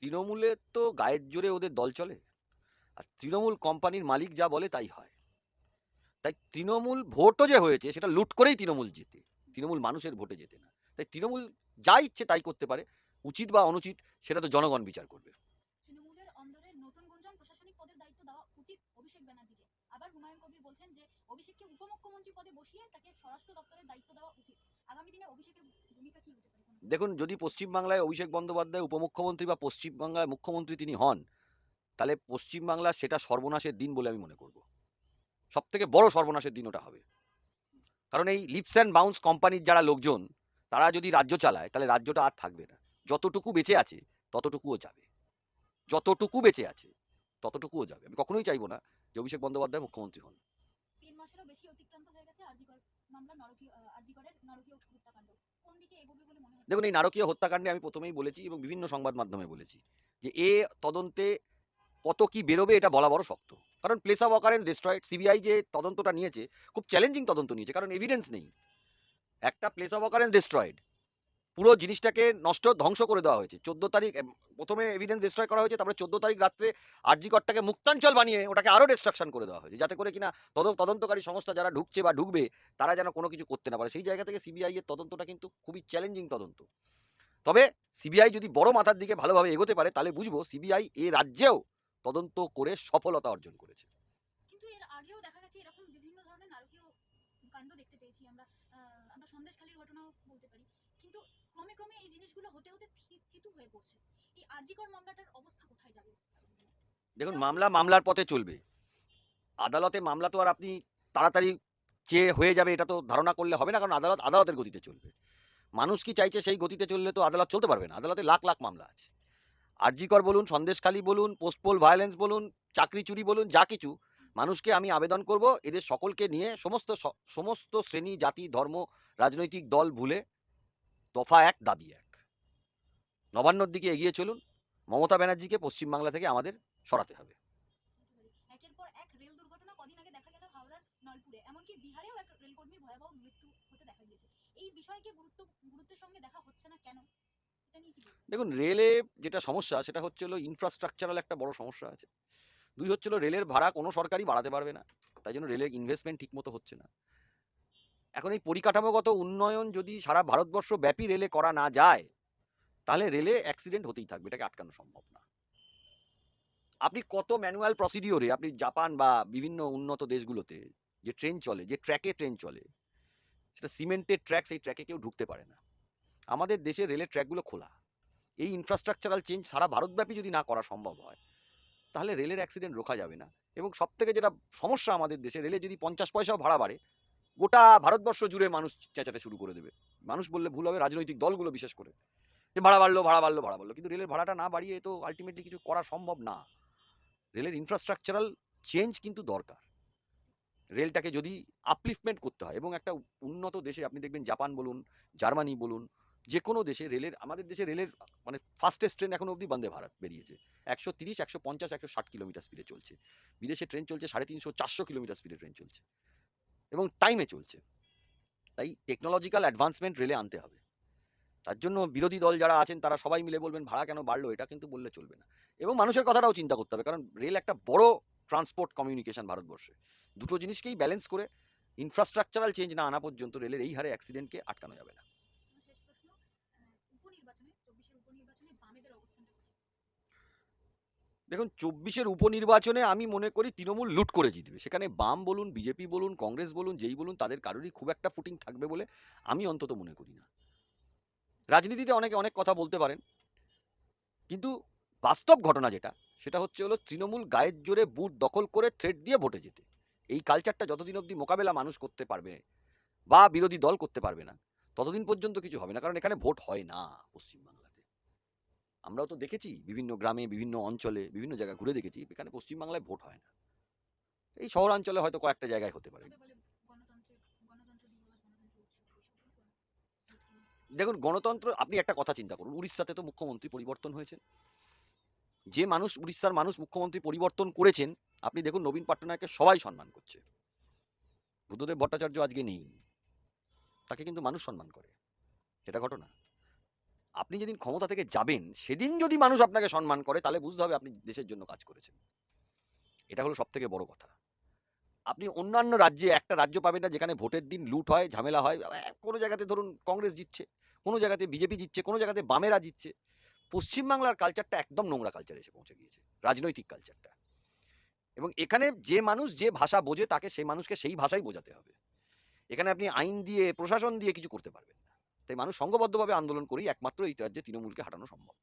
তৃণমূলের তো গায়ের জোরে ওদের দল চলে। আর তৃণমূল কোম্পানির মালিক যা বলে তাই হয়। তাই তৃণমূল ভোটও যে হয়েছে, সেটা লুট করেই তৃণমূল জেতে। তৃণমূল মানুষের ভোটে জেতে না। তাই তৃণমূল যা ইচ্ছে তাই করতে পারে, উচিত বা অনুচিত, সেটা তো জনগণ বিচার করবে। উপমুখ্যমন্ত্রী পদে বসিয়ে তাকে স্বরাষ্ট্র দপ্তরের দায়িত্ব দেওয়া উচিত। আগামী দিনে অভিষেকের ভূমিকা কি হতে পারে? দেখুন, যদি পশ্চিমবাংলায় অভিষেক বন্দ্যোপাধ্যায় উপমুখ্যমন্ত্রী বা পশ্চিমবাংলায় মুখ্যমন্ত্রী তিনি হন, তাহলে পশ্চিমবাংলার সেটা সর্বনাশের দিন বলে আমি মনে করব। সব থেকে বড় সর্বনাশের দিন ওটা হবে। কারণ এই লিপস অ্যান্ড বাউন্স কোম্পানির যারা লোকজন, তারা যদি রাজ্য চালায়, তাহলে রাজ্যটা আর থাকবে না। যতটুকু বেঁচে আছে, ততটুকুও যাবে। যতটুকু বেঁচে আছে, ততটুকুও যাবে। আমি কখনোই চাইব না যে অভিষেক বন্দ্যোপাধ্যায় মুখ্যমন্ত্রী হন। বেশি অতিক্রান্ত হয়ে গেছে আরজিকর মামলা নরকীয় আরজিকরের নরকীয় হত্যাকাণ্ড। কোন দিকে এগোবে বলে মনে হয় দেখুন, এই নারকীয় হত্যাকাণ্ডে আমি প্রথমেই বলেছি এবং বিভিন্ন সংবাদ মাধ্যমে বলেছি যে এ তদন্তে কত কি বেরোবে এটা বলা বড় শক্ত। কারণ place of occurrence destroyed CBI যে তদন্তটা নিয়েছে, খুব চ্যালেঞ্জিং তদন্ত নিয়েছে, কারণ এভিডেন্স নেই। একটা প্লেস অফ অকারেন্স ডিস্ট্রয়েড পুরো জিনিসটাকে নষ্ট, ধ্বংস করে দেওয়া হয়েছে। চোদ্দ তারিখ প্রথমে এভিডেন্স ডিস্ট্রয় করা হয়েছে, তারপরে চোদ্দ তারিখ রাত্রে আরজিকরটাকে মুক্তাঞ্চল বানিয়ে ওটাকে আরও ডিস্ট্রাকশন করে দেওয়া হয়েছে, যাতে করে কিনা তদ, তদন্তকারী সংস্থা যারা ঢুকছে বা ঢুকবে, তারা যেন কোনো কিছু করতে না পারে। সেই জায়গা থেকে সিবিআই এর তদন্তটা কিন্তু খুবই চ্যালেঞ্জিং তদন্ত। তবে সিবিআই যদি বড় মাথার দিকে ভালোভাবে এগোতে পারে, তাহলে বুঝব সিবিআই এ রাজ্যেও তদন্ত করে সফলতা অর্জন করেছে। দেখতে পেয়েছি আমরা। আমরা সন্দেশখালীর ঘটনাও বলতে পারি। কিন্তু ক্রমে ক্রমে এই জিনিসগুলো হতে হতে থিতু হয়ে পড়ছে। এই আরজিকর মামলাটার অবস্থা কোথায় যাবে? দেখুন, মামলা মামলার পথে চলবে। আদালতে মামলা তো আর আপনি তাড়াতাড়ি চেয়ে হয়ে যাবে এটা তো ধারণা করলে হবে না, কারণ আদালত আদালতের গতিতে চলবে। মানুষ কি চাইছে সেই গতিতে চললে তো আদালত চলতে পারবে না। আদালতে লাখ লাখ মামলা আছে। আরজিকর বলুন, সন্দেশখালী বলুন, পোস্টপোল ভায়োলেন্স বলুন, চাকরি চুরি বলুন, যা কিছু, মানুষকে আমি আবেদন করব, এদের সকলকে নিয়ে সমস্ত সমস্ত শ্রেণি, জাতি, ধর্ম, রাজনৈতিক দল ভুলে দফা এক দাবি এক। নবান্নর দিকে এগিয়ে চলুন মমতা ব্যানার্জিকে পশ্চিমবাংলা থেকে আমাদের সরাতে হবে? দেখুন রেলে যেটা সমস্যা সেটা হচ্ছে হলো ইনফ্রাস্ট্রাকচারাল একটা বড় সমস্যা আছে। দুই হচ্ছে হলো রেলের ভাড়া কোনো সরকারই বাড়াতে পারবে না। তাই জন্য রেলের ইনভেস্টমেন্ট ঠিকমতো হচ্ছে না। এখন এই পরিকাঠামোগত উন্নয়ন যদি সারা ভারতবর্ষ ব্যাপী রেলে করা না যায়, তাহলে রেলে অ্যাক্সিডেন্ট হতেই থাকবে, এটাকে আটকানো সম্ভব না। আপনি কত ম্যানুয়াল প্রসিডিওরে আপনি জাপান বা বিভিন্ন উন্নত দেশগুলোতে যে ট্রেন চলে, যে ট্র্যাকে ট্রেন চলে, সেটা সিমেন্টের ট্র্যাক সেই ট্র্যাকে কেউ ঢুকতে পারে না। আমাদের দেশে রেলের ট্র্যাকগুলো খোলা। এই ইনফ্রাস্ট্রাকচারাল চেঞ্জ সারা ভারতব্যাপী যদি না করা সম্ভব হয়, তাহলে রেলের অ্যাক্সিডেন্ট রোখা যাবে না। এবং সব থেকে যেটা সমস্যা আমাদের দেশে, রেলে যদি পঞ্চাশ পয়সাও ভাড়া বাড়ে গোটা ভারতবর্ষ জুড়ে মানুষ চেঁচাতে শুরু করে দেবে। মানুষ বললে ভুল হবে, রাজনৈতিক দলগুলো বিশেষ করে। যে ভাড়া বাড়লো ভাড়া বাড়লো ভাড়া বাড়লো। কিন্তু রেলের ভাড়াটা না বাড়িয়ে তো আলটিমেটলি কিছু করা সম্ভব না। রেলের ইনফ্রাস্ট্রাকচারাল চেঞ্জ কিন্তু দরকার। রেলটাকে যদি আপলিফমেন্ট করতে হয় এবং একটা উন্নত দেশে, আপনি দেখবেন জাপান বলুন, জার্মানি বলুন যে কোনো দেশে রেলের, আমাদের দেশে রেলের মানে ফাস্টেস্ট ট্রেন এখনও অবধি বন্দে ভারত বেরিয়েছে। একশো তিরিশ, একশো পঞ্চাশ, একশো ষাট কিলোমিটার স্পিডে চলছে। বিদেশে ট্রেন চলছে সাড়ে তিনশো, চারশো কিলোমিটার স্পিডে ট্রেন চলছে। এবং টাইমে চলছে। তাই টেকনোলজিক্যাল অ্যাডভান্সমেন্ট রেলে আনতে হবে। তার জন্য বিরোধী দল যারা আছেন, তারা সবাই মিলে বলবেন, ভাড়া কেন বাড়লো? এটা কিন্তু বললে চলবে না। এবং মানুষের কথাটাও চিন্তা করতে হবে, কারণ রেল একটা বড় ট্রান্সপোর্ট কমিউনিকেশন ভারতবর্ষে। দুটো জিনিসকেই ব্যালেন্স করে ইনফ্রাস্ট্রাকচারাল চেঞ্জ না আনা পর্যন্ত রেলের এই হারে অ্যাক্সিডেন্টকে আটকানো যাবে না আমার শেষ প্রশ্ন আহ, উপনির্বাচনে চব্বিশের উপনির্বাচনে বামেদের অবস্থানটা কোথায়? দেখুন, চব্বিশের উপনির্বাচনে আমি মনে করি তৃণমূল লুট করে জিতবে। সেখানে বাম বলুন, বিজেপি বলুন, কংগ্রেস বলুন, যেই বলুন, তাদের কারোরই খুব একটা ফুটিং থাকবে বলে আমি অন্তত মনে করি না। রাজনীতিতে অনেকে অনেক কথা বলতে পারেন, কিন্তু বাস্তব ঘটনা যেটা, সেটা হচ্ছে হলো তৃণমূল গায়ের জোরে বুট দখল করে থ্রেট দিয়ে ভোটে যেতে। এই কালচারটা যতদিন অবধি মোকাবেলা মানুষ করতে পারবে বা বিরোধী দল করতে পারবে না, ততদিন পর্যন্ত কিছু হবে না, কারণ এখানে ভোট হয় না পশ্চিমবাংলাতে আমরাও তো দেখেছি বিভিন্ন গ্রামে বিভিন্ন অঞ্চলে বিভিন্ন জায়গায় ঘুরে দেখেছি এখানে পশ্চিমবাংলায় ভোট হয় না। এই শহরাঞ্চলে হয়তো কয়েকটা জায়গায় হতে পারে। দেখুন গণতন্ত্র আপনি একটা কথা চিন্তা করুন উড়িষ্যাতে তো মুখ্যমন্ত্রী পরিবর্তন হয়েছে যে মানুষ উড়িষ্যার মানুষ মুখ্যমন্ত্রী পরিবর্তন করেছেন আপনি দেখুন নবীন পট্টনায়ককে সবাই সম্মান করছে। বুদ্ধদেব ভট্টাচার্য আজকে নেই তাকে কিন্তু মানুষ সম্মান করে। সেটা ঘটনা। আপনি যেদিন ক্ষমতা থেকে যাবেন, সেদিন যদি মানুষ আপনাকে সম্মান করে, তাহলে বুঝতে হবে আপনি দেশের জন্য কাজ করেছেন। এটা হলো সব থেকে বড় কথা। আপনি অন্যান্য রাজ্যে, একটা রাজ্য পাবেন না যেখানে ভোটের দিন লুট হয়, ঝামেলা হয় কোনো জায়গাতে ধরুন কংগ্রেস জিতছে, কোনো জায়গাতে বিজেপি জিতছে, কোনো জায়গাতে বামেরা জিতছে। পশ্চিমবাংলার কালচারটা একদম নোংরা কালচার এসে পৌঁছে গিয়েছে, রাজনৈতিক কালচারটা এবং এখানে যে মানুষ যে ভাষা বোঝে, তাকে সেই মানুষকে সেই ভাষাই বোঝাতে হবে। এখানে আপনি আইন দিয়ে, প্রশাসন দিয়ে কিছু করতে পারবেন না। তাই মানুষ সংঘবদ্ধভাবে আন্দোলন করেই একমাত্র এই রাজ্যে তৃণমূলকে হাঁটানো সম্ভব।